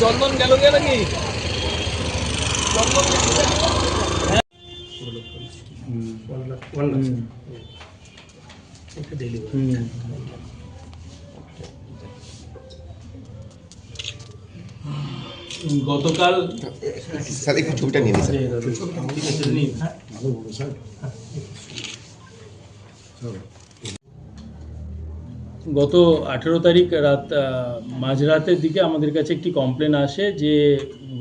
চন্দন গেল গে নাকি? চন্দন গতকাল স্যার একটু ছবিটা নিয়ে নিন স্যার। গত আঠেরো তারিখ রাত মাঝরাতের দিকে আমাদের কাছে একটি কমপ্লেন আসে যে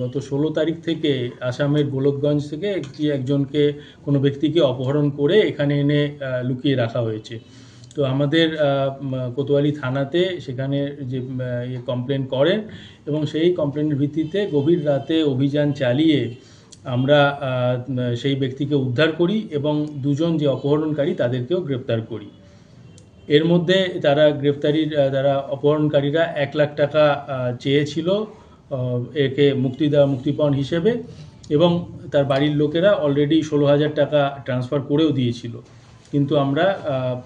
গত ষোলো তারিখ থেকে আসামের গোলকগঞ্জ থেকে একটি একজনকে, কোনো ব্যক্তিকে অপহরণ করে এখানে এনে লুকিয়ে রাখা হয়েছে। তো আমাদের কোতোয়ালি থানাতে সেখানে যে ইয়ে কমপ্লেন করেন এবং সেই কমপ্লেনের ভিত্তিতে গভীর রাতে অভিযান চালিয়ে আমরা সেই ব্যক্তিকে উদ্ধার করি এবং দুজন যে অপহরণকারী তাদেরকেও গ্রেপ্তার করি। এর মধ্যে তারা গ্রেপ্তারির তারা অপহরণকারীরা এক লাখ টাকা চেয়েছিল একে মুক্তি দেওয়া, মুক্তিপণ হিসেবে এবং তার বাড়ির লোকেরা অলরেডি ষোলো হাজার টাকা ট্রান্সফার করেও দিয়েছিল। কিন্তু আমরা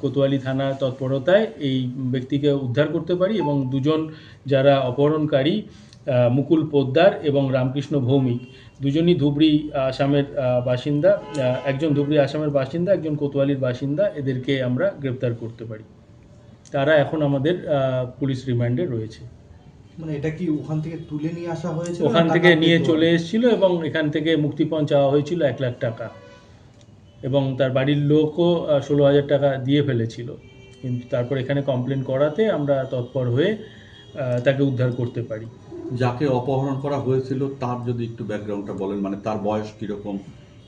কোতোয়ালি থানার তৎপরতায় এই ব্যক্তিকে উদ্ধার করতে পারি এবং দুজন যারা অপহরণকারী মুকুল পোদ্দার এবং রামকৃষ্ণ ভৌমিক। দুজনই ধুবড়ি আসামের বাসিন্দা। একজন ধুবড়ি আসামের বাসিন্দা একজন কোতোয়ালির বাসিন্দা। এদেরকে আমরা গ্রেপ্তার করতে পারি। তারা এখন আমাদের পুলিশ রিমান্ডে রয়েছে। মানে এটা কি ওখান থেকে তুলে নিয়ে আসা হয়েছে ওখান থেকে নিয়ে চলে এসেছিল এবং এখান থেকে মুক্তিপণ চাওয়া হয়েছিল এক লাখ টাকা। এবং তার বাড়ির লোকও ষোলো হাজার টাকা দিয়ে ফেলেছিল। কিন্তু তারপর এখানে কমপ্লেন করাতে আমরা তৎপর হয়ে তাকে উদ্ধার করতে পারি। যাকে অপহরণ করা হয়েছিল তার যদি একটু ব্যাকগ্রাউন্ডটা বলেন মানে তার বয়স কীরকম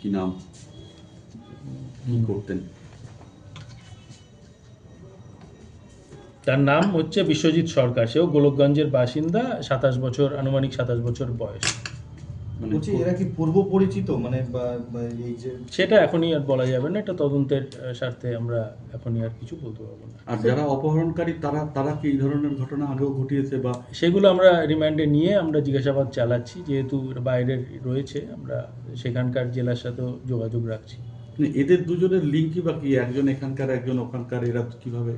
কি নাম? কি করতেন? তার নাম হচ্ছে বিশ্বজিৎ সরকার। সেও গোলকগঞ্জের বাসিন্দা সাতাশ বছর আনুমানিক সাতাশ বছর বয়স। বলছি এরা কি পূর্ব পরিচিত? মানে এই যে সেটা এখনই আর বলা যাবে না এটা তদন্তের স্বার্থে আমরা এখনই আর কিছু বলতে পারব না। আর যারা অপহরণকারী তারা তারা কি এই ধরনের ঘটনা আগেও ঘটিয়েছে বা সেগুলো আমরা রিমান্ডে নিয়ে আমরা জিজ্ঞাসাবাদ চালাচ্ছি যেহেতু বাইরের রয়েছে আমরা সেখানকার জেলার সাথেও যোগাযোগ রাখছি। মানে এদের দুজনের লিঙ্কই বা কি? একজন এখানকার একজন ওখানকার এরা কীভাবে?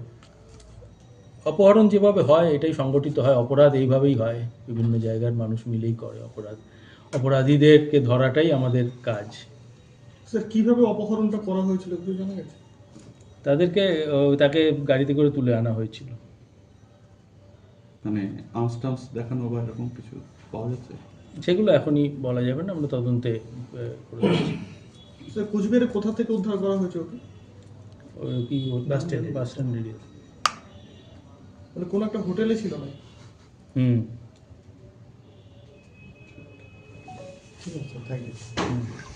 অপহরণ যেভাবে হয় এটাই সংগঠিত হয় অপরাধ এইভাবেই হয়। বিভিন্ন জায়গার মানুষ মিলেই করে অপরাধ। অপরাধীদেরকে ধরাটাই আমাদের কাজ। স্যার কীভাবে অপহরণটা করা হয়েছিল একটু জানা গেছে? তাদেরকে তাকে গাড়িতে করে তুলে আনা হয়েছিল। মানে আউন্স টাউন্স দেখানো বা এরকম কিছু পাওয়া যাচ্ছে? সেগুলো এখনই বলা যাবে না আমরা তদন্তে করে যাচ্ছি। স্যার কোচবিহারে কোথা থেকে উদ্ধার করা হয়েছে ওকে? কি bus stand. Bus stand. Area মানে কোনো একটা হোটেলে ছিল না হুম। ちょっと硬いです。うん